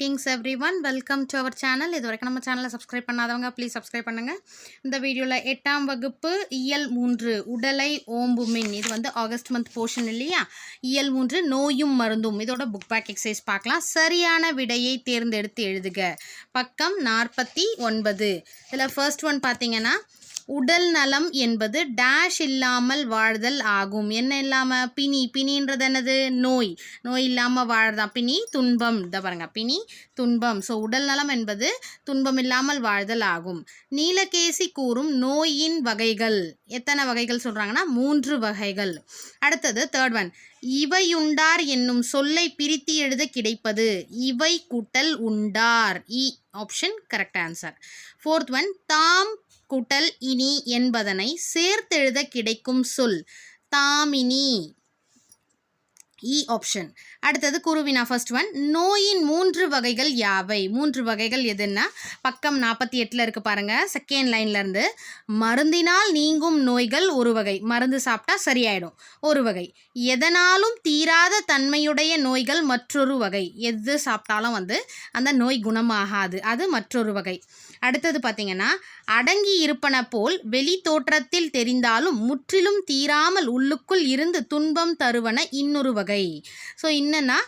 Greetings everyone welcome to our channel இது வரைக்கும் நம்ம சேனலை சப்ஸ்கிரைப் பண்ணாதவங்க ப்ளீஸ் சப்ஸ்கிரைப் பண்ணுங்கள் இந்த வீடியோவில் எட்டாம் வகுப்பு இயல் மூன்று உடலை ஓம்புமின் இது வந்து ஆகஸ்ட் மந்த் போர்ஷன் இல்லையா? இயல் மூன்று நோயும் மருந்தும். இதோட புக் பேக் எக்ஸசைஸ் பார்க்கலாம். சரியான விடையை தேர்ந்தெடுத்து எழுதுக. பக்கம் நாற்பத்தி ஒன்பது. இதில் ஃபர்ஸ்ட் ஒன் பார்த்தீங்கன்னா உடல் நலம் என்பது டேஷ் இல்லாமல் வாழ்தல் ஆகும். என்ன இல்லாமல் பிணி. பிணின்றது என்னது? நோய். நோய் இல்லாமல் வாழ்தான் பிணி துன்பம். இதை பாருங்க. பிணி துன்பம். ஸோ உடல் நலம் என்பது துன்பம் இல்லாமல் வாழ்தல் ஆகும். நீலகேசி கூறும் நோயின் வகைகள். எத்தனை வகைகள் சொல்கிறாங்கன்னா மூன்று வகைகள். அடுத்தது தேர்ட் ஒன் இவையுண்டார் என்னும் சொல்லை பிரித்து எழுத கிடைப்பது. இவை கூட்டல் உண்டார். இ option correct answer fourth one தாம் குட்டல் இனி என்பதனை சேர்த்தெழுத கிடைக்கும் சொல். தாமினி. E இ ஆப்ஷன் அடுத்தது குருவினா ஃபர்ஸ்ட் ஒன் நோயின் மூன்று வகைகள் யாவை? மூன்று வகைகள் எதுன்னா பக்கம் நாற்பத்தி எட்டில் இருக்குது பாருங்கள் செகண்ட் லைன்லேருந்து மருந்தினால் நீங்கும் நோய்கள் ஒரு வகை. மருந்து சாப்பிட்டா சரியாயிடும் ஒரு வகை. எதனாலும் தீராத தன்மையுடைய நோய்கள் மற்றொரு வகை. எது சாப்பிட்டாலும் வந்து அந்த நோய் குணமாகாது அது மற்றொரு வகை. அடுத்தது பார்த்திங்கன்னா அடங்கி இருப்பன போல் வெளி தோற்றத்தில் தெரிந்தாலும் முற்றிலும் தீராமல் உள்ளுக்குள் இருந்து துன்பம் தருவன இன்னொரு வகை. வகை. ஸோ என்னென்னா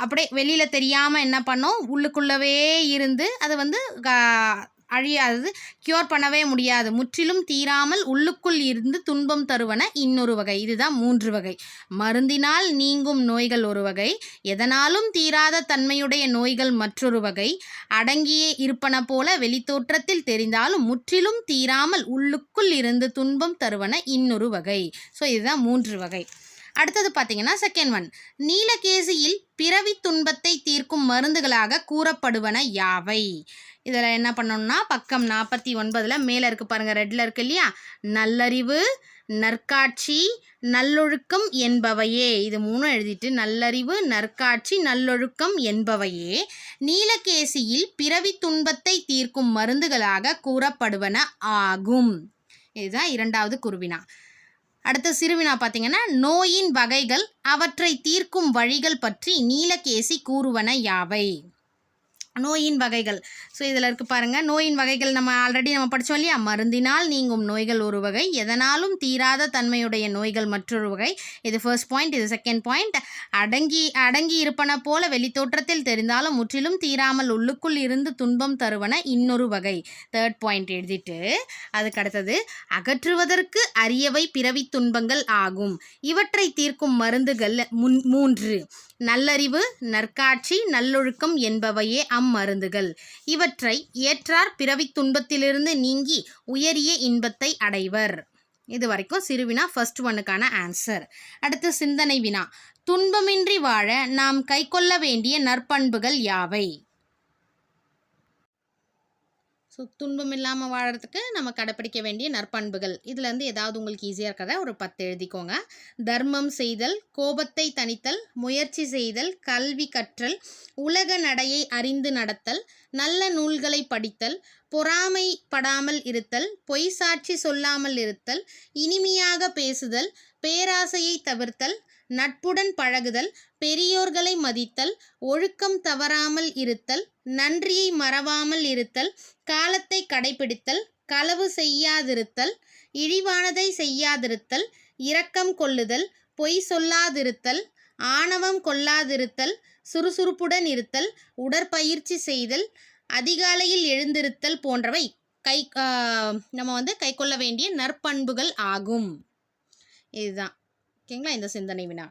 அப்படியே வெளியில் தெரியாமல் என்ன பண்ணோம்? உள்ளுக்குள்ளவே இருந்து அதை வந்து கா- அழியாது க்யூர் பண்ணவே முடியாது. முற்றிலும் தீராமல் உள்ளுக்குள் இருந்து துன்பம் தருவன இன்னொரு வகை. இதுதான் மூன்று வகை. மருந்தினால் நீங்கும் நோய்கள் ஒரு வகை. எதனாலும் தீராத தன்மையுடைய நோய்கள் மற்றொரு வகை. அடங்கியே இருப்பன போல வெளித்தோற்றத்தில் தெரிந்தாலும் முற்றிலும் தீராமல் உள்ளுக்குள் இருந்து துன்பம் தருவன இன்னொரு வகை. ஸோ இதுதான் மூன்று வகை. அடுத்தது பார்த்தீங்கன்னா செகண்ட் ஒன் நீலகேசியில் பிறவி துன்பத்தை தீர்க்கும் மருந்துகளாக கூறப்படுவன யாவை? இதில் என்ன பண்ணணும்னா பக்கம் நாற்பத்தி ஒன்பதில் மேலே இருக்குது பாருங்கள் ரெட்டில் இருக்கு இல்லையா? நல்லறிவு நற்காட்சி நல்லொழுக்கம் என்பவையே. இது மூணும் எழுதிட்டு நல்லறிவு நற்காட்சி நல்லொழுக்கம் என்பவையே. நீலகேசியில் பிறவி துன்பத்தை தீர்க்கும் மருந்துகளாக கூறப்படுவன ஆகும். இதுதான் இரண்டாவது குருவினா. அடுத்த சிறுவினா பார்த்தீங்கன்னா நோயின் வகைகள் அவற்றை தீர்க்கும் வழிகள் பற்றி நீலகேசி கூறுவன யாவை? நோயின் வகைகள். ஸோ இதில் இருக்கு பாருங்கள் நோயின் வகைகள் நம்ம ஆல்ரெடி நம்ம படித்தோம் இல்லையா? மருந்தினால் நீங்கும் நோய்கள் ஒரு வகை. எதனாலும் தீராத தன்மையுடைய நோய்கள் மற்றொரு வகை. இது ஃபர்ஸ்ட் பாயிண்ட் இது செகண்ட் பாயிண்ட் அடங்கி அடங்கி இருப்பன போல வெளித்தோற்றத்தில் தெரிந்தாலும் முற்றிலும் தீராமல் உள்ளுக்குள் இருந்து துன்பம் தருவன இன்னொரு வகை. தேர்ட் பாயிண்ட் எழுதிட்டு அதுக்கு அடுத்தது அகற்றுவதற்கு அரியவை பிறவி துன்பங்கள் ஆகும். இவற்றை தீர்க்கும் மருந்துகள் முன் மூன்று. நல்லறிவு நற்காட்சி நல்லொழுக்கம் என்பவையே அம்மருந்துகள். இவற்றை ஏற்றார் பிறவி துன்பத்திலிருந்து நீங்கி உயரிய இன்பத்தை அடைவர். இது வரைக்கும் சிறுவினா ஃபர்ஸ்ட் ஒன்னுக்கான ஆன்சர் அடுத்து சிந்தனை வினா. துன்பமின்றி வாழ நாம் கைக்கொள்ள வேண்டிய நற்பண்புகள் யாவை? ஸோ துன்பம் இல்லாமல் வாழறதுக்கு நம்ம கடைப்பிடிக்க வேண்டிய நற்பண்புகள். இதுலேருந்து ஏதாவது உங்களுக்கு ஈஸியாக இருக்கிறத? ஒரு பத்து எழுதிக்கோங்க. தர்மம் செய்தல் கோபத்தை தணித்தல் முயற்சி செய்தல் கல்வி கற்றல் உலக நடையை அறிந்து நடத்தல் நல்ல நூல்களை படித்தல் பொறாமைப்படாமல் இருத்தல் பொய் சாட்சி சொல்லாமல் இருத்தல் இனிமையாக பேசுதல் பேராசையை தவிர்த்தல் நட்புடன் பழகுதல் பெரியோர்களை மதித்தல் ஒழுக்கம் தவறாமல் இருத்தல் நன்றியை மறவாமல் இருத்தல் காலத்தை கடைபிடித்தல் களவு செய்யாதிருத்தல் இழிவானதை செய்யாதிருத்தல் இரக்கம் கொள்ளுதல் பொய் சொல்லாதிருத்தல் ஆணவம் கொள்ளாதிருத்தல் சுறுசுறுப்புடன் இருத்தல் உடற்பயிற்சி செய்தல் அதிகாலையில் எழுந்திருத்தல் போன்றவை கை நம்ம வந்து கைக்கொள்ள வேண்டிய நற்பண்புகள் ஆகும். இதுதான். ஓகேங்களா இந்த சிந்தனை வினா?